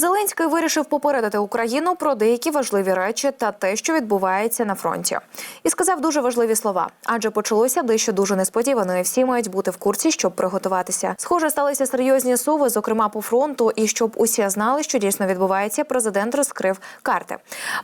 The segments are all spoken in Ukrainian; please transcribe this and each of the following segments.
Зеленський вирішив попередити Україну про деякі важливі речі та те, що відбувається на фронті, і сказав дуже важливі слова, адже почалося дещо дуже несподівано, і всі мають бути в курсі, щоб приготуватися. Схоже, сталися серйозні суви, зокрема по фронту, і щоб усі знали, що дійсно відбувається. Президент розкрив карти.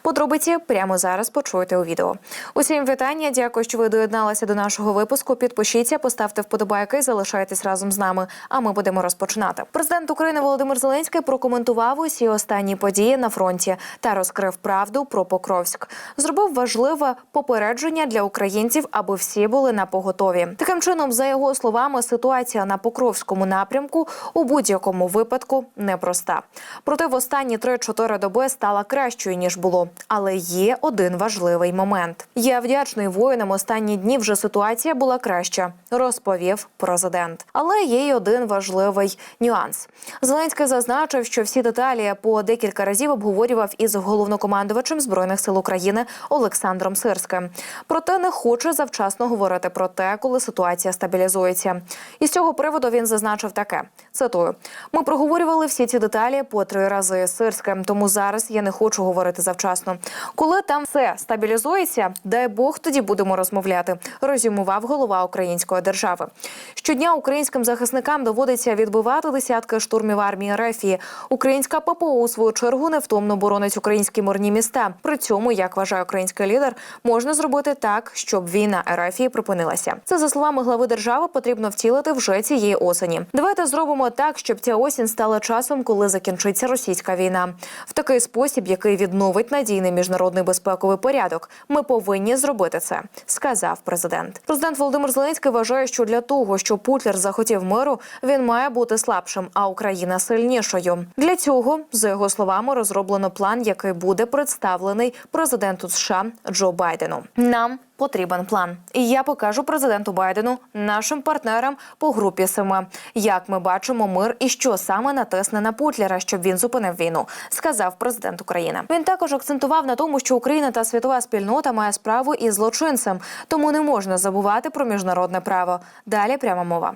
Подробиці прямо зараз почуєте у відео. Усім вітання. Дякую, що ви доєдналися до нашого випуску. Підпишіться, поставте вподобайки, залишайтесь разом з нами. А ми будемо розпочинати. Президент України Володимир Зеленський прокоментував усі останні події на фронті та розкрив правду про Покровськ. Зробив важливе попередження для українців, аби всі були на поготові. Таким чином, за його словами, ситуація на Покровському напрямку у будь-якому випадку непроста. Проте в останні 3-4 доби стала кращою ніж було. Але є один важливий момент. Я вдячний воїнам. Останні дні вже ситуація була краща, розповів президент. Але є й один важливий нюанс. Зеленський зазначив, що всі деталі по декілька разів обговорював із головнокомандувачем збройних сил України Олександром Сирським. Проте не хоче завчасно говорити про те, коли ситуація стабілізується. І з цього приводу він зазначив таке: цитую: ми проговорювали всі ці деталі по три рази з Сирським, тому зараз я не хочу говорити завчасно. Коли там все стабілізується, дай Бог тоді будемо розмовляти. Резюмував голова української держави. Щодня українським захисникам доводиться відбивати десятки штурмів армії Рефії. Українська ППО у свою чергу невтомно боронить українські мирні міста. При цьому, як вважає український лідер, можна зробити так, щоб війна Рефії припинилася. Це за словами глави держави потрібно втілити вже цієї осені. Давайте зробимо так, щоб ця осінь стала часом, коли закінчиться російська війна. В такий спосіб, який відновить надійний міжнародний безпековий порядок. Ми повинні зробити це, сказав президент. Президент Володимир Зеленський вважає, що для того, щоб Путлер захотів миру, він має бути слабшим, а Україна сильнішою. Для цього, за його словами, розроблено план, який буде представлений президенту США Джо Байдену. Нам Потрібен план, і я покажу президенту Байдену, нашим партнерам по групі семи, як ми бачимо мир і що саме натисне на Путлера, щоб він зупинив війну, сказав президент України. Він також акцентував на тому, що Україна та світова спільнота має справу із злочинцем, тому не можна забувати про міжнародне право. Далі пряма мова.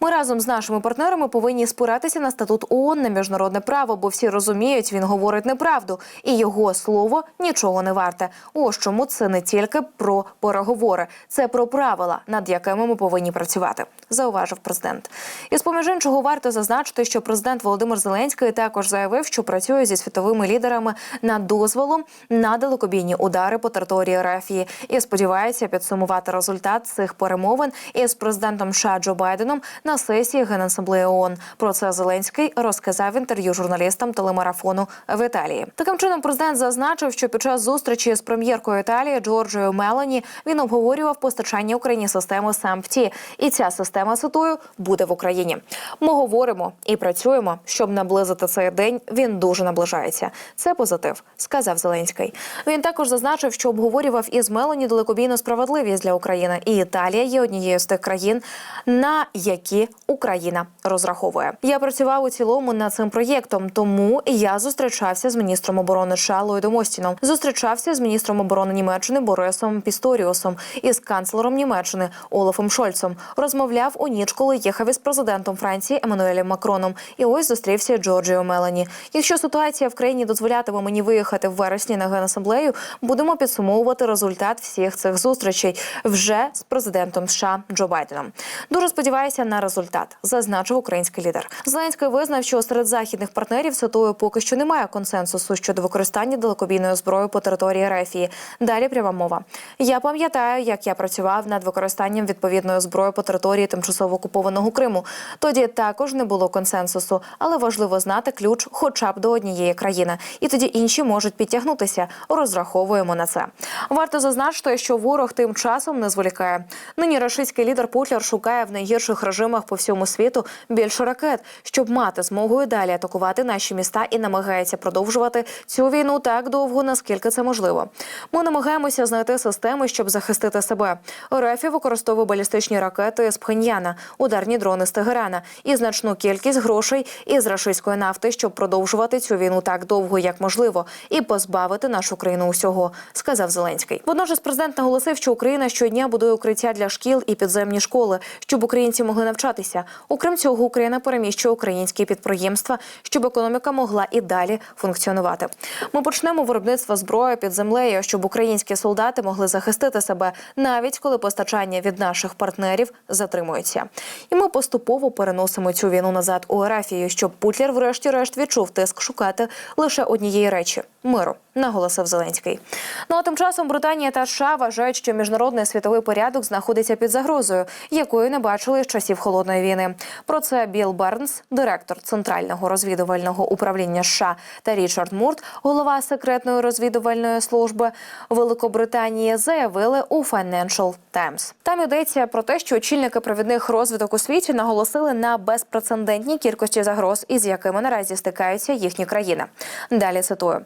Ми разом з нашими партнерами повинні спиратися на статут ООН на міжнародне право, бо всі розуміють, він говорить неправду, і його слово нічого не варте. Ось чому це не тільки про переговори, це про правила, над якими ми повинні працювати, зауважив президент. І з поміж іншого варто зазначити, що президент Володимир Зеленський також заявив, що працює зі світовими лідерами над дозволом на далекобійні удари по території Рафії і сподівається підсумувати результат цих перемовин із президентом США Джо Байденом на сесії Генасамблеї ООН. Про це Зеленський розказав в інтерв'ю журналістам телемарафону в Італії. Таким чином, президент зазначив, що під час зустрічі з прем'єркою Італії Джорджією Мелані він обговорював постачання Україні системи САМПТІ. І ця система цитую буде в Україні. Ми говоримо і працюємо, щоб наблизити цей день. Він дуже наближається. Це позитив, сказав Зеленський. Він також зазначив, що обговорював із Мелані далекобійну справедливість для України. І Італія є однією з тих країн, на які Україна розраховує. Я працював у цілому над цим проєктом, тому я зустрічався з міністром оборони США Ллойдом Остіном. Зустрічався з міністром оборони Німеччини Борисом Пісторіусом із канцлером Німеччини Олафом Шольцом. Розмовляв у ніч, коли їхав із президентом Франції Еммануелем Макроном. І ось зустрівся Джорджіо Мелані. Якщо ситуація в країні дозволятиме мені виїхати в вересні на генасамблею, будемо підсумовувати результат всіх цих зустрічей вже з президентом США Джо Байденом. Дуже сподіваюся на результат, зазначив український лідер. Зеленський визнав, що серед західних партнерів цитую, поки що немає консенсусу щодо використання далекобійної зброї по території Рефії. Далі пряма мова. Я пам'ятаю, як я працював над використанням відповідної зброї по території тимчасово окупованого Криму. Тоді також не було консенсусу, але важливо знати ключ, хоча б до однієї країни, і тоді інші можуть підтягнутися. Розраховуємо на це. Варто зазначити, що ворог тим часом не зволікає. Нині рашистський лідер Путлер шукає в найгірших режимах по всьому світу більше ракет, щоб мати змогу і далі атакувати наші міста і намагається продовжувати цю війну так довго, наскільки це можливо. Ми намагаємося знайти системи, щоб щоб захистити себе. РФ використовує балістичні ракети з Пхеньяна, ударні дрони з Тегерана і значну кількість грошей із рашистської нафти, щоб продовжувати цю війну так довго, як можливо, і позбавити нашу країну усього, сказав Зеленський. Водночас президент наголосив, що Україна щодня будує укриття для шкіл і підземні школи, щоб українці могли навчатися. Окрім цього, Україна переміщує українські підприємства, щоб економіка могла і далі функціонувати. Ми почнемо виробництво зброї під землею, щоб українські солдати могли захистити себе, навіть коли постачання від наших партнерів затримується. І ми поступово переносимо цю війну назад у Ерафію, щоб Путлер, врешті-решт, відчув тиск шукати лише однієї речі миру. Наголосив Зеленський. Ну а тим часом Британія та США вважають, що міжнародний світовий порядок знаходиться під загрозою, якої не бачили з часів холодної війни. Про це Білл Бернс, директор центрального розвідувального управління США, та Річард Мурт, голова секретної розвідувальної служби Великобританії, заявили у Financial Times. Там йдеться про те, що очільники провідних розвиток у світі наголосили на безпрецедентній кількості загроз, із якими наразі стикаються їхні країни. Далі цитую: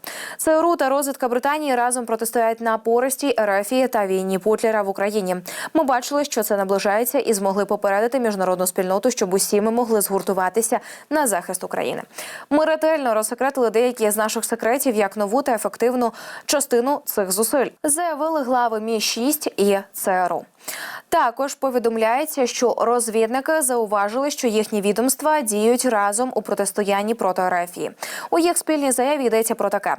Та розвідка Британії разом протистоять напористій РФі та війні Путлера в Україні. Ми бачили, що це наближається, і змогли попередити міжнародну спільноту, щоб усі ми могли згуртуватися на захист України. Ми ретельно розсекретили деякі з наших секретів як нову та ефективну частину цих зусиль, заявили глави Мі 6 і ЦРУ. Також повідомляється, що розвідники зауважили, що їхні відомства діють разом у протистоянні проти РФІ. У їх спільній заяві йдеться про таке: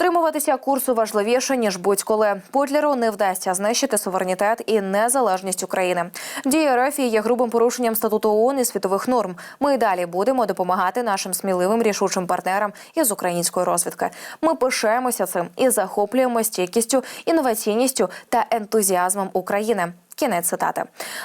дотримуватися курсу важливіше ніж будь-коли. Путлеру не вдасться знищити суверенітет і незалежність України. Дія РФ є грубим порушенням статуту ООН і світових норм. Ми й далі будемо допомагати нашим сміливим рішучим партнерам із української розвідки. Ми пишаємося цим і захоплюємо стійкістю, інноваційністю та ентузіазмом України. Кінець цитати.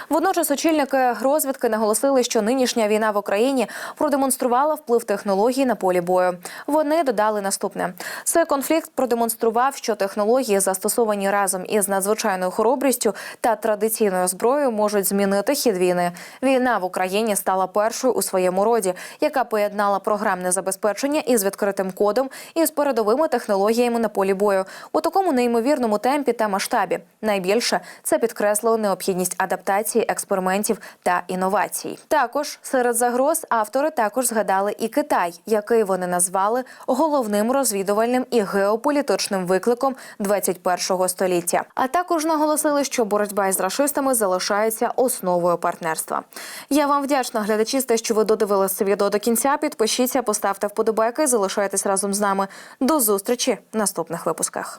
Водночас очільники розвідки наголосили, що нинішня війна в Україні продемонструвала вплив технологій на полі бою. Вони додали наступне: цей конфлікт продемонстрував, що технології, застосовані разом із надзвичайною хоробрістю та традиційною зброєю, можуть змінити хід війни. Війна в Україні стала першою у своєму роді, яка поєднала програмне забезпечення із відкритим кодом і з передовими технологіями на полі бою у такому неймовірному темпі та масштабі. Найбільше це підкреслило необхідність адаптації, експериментів та інновацій. Також серед загроз автори також згадали і Китай, який вони назвали головним розвідувальним і геополітичним викликом 21-го століття. А також наголосили, що боротьба із рашистами залишається основою партнерства. Я вам вдячна, глядачі, за те, що ви додивилися відео до кінця. Підпишіться, поставте вподобайки, залишайтесь разом з нами. До зустрічі в наступних випусках.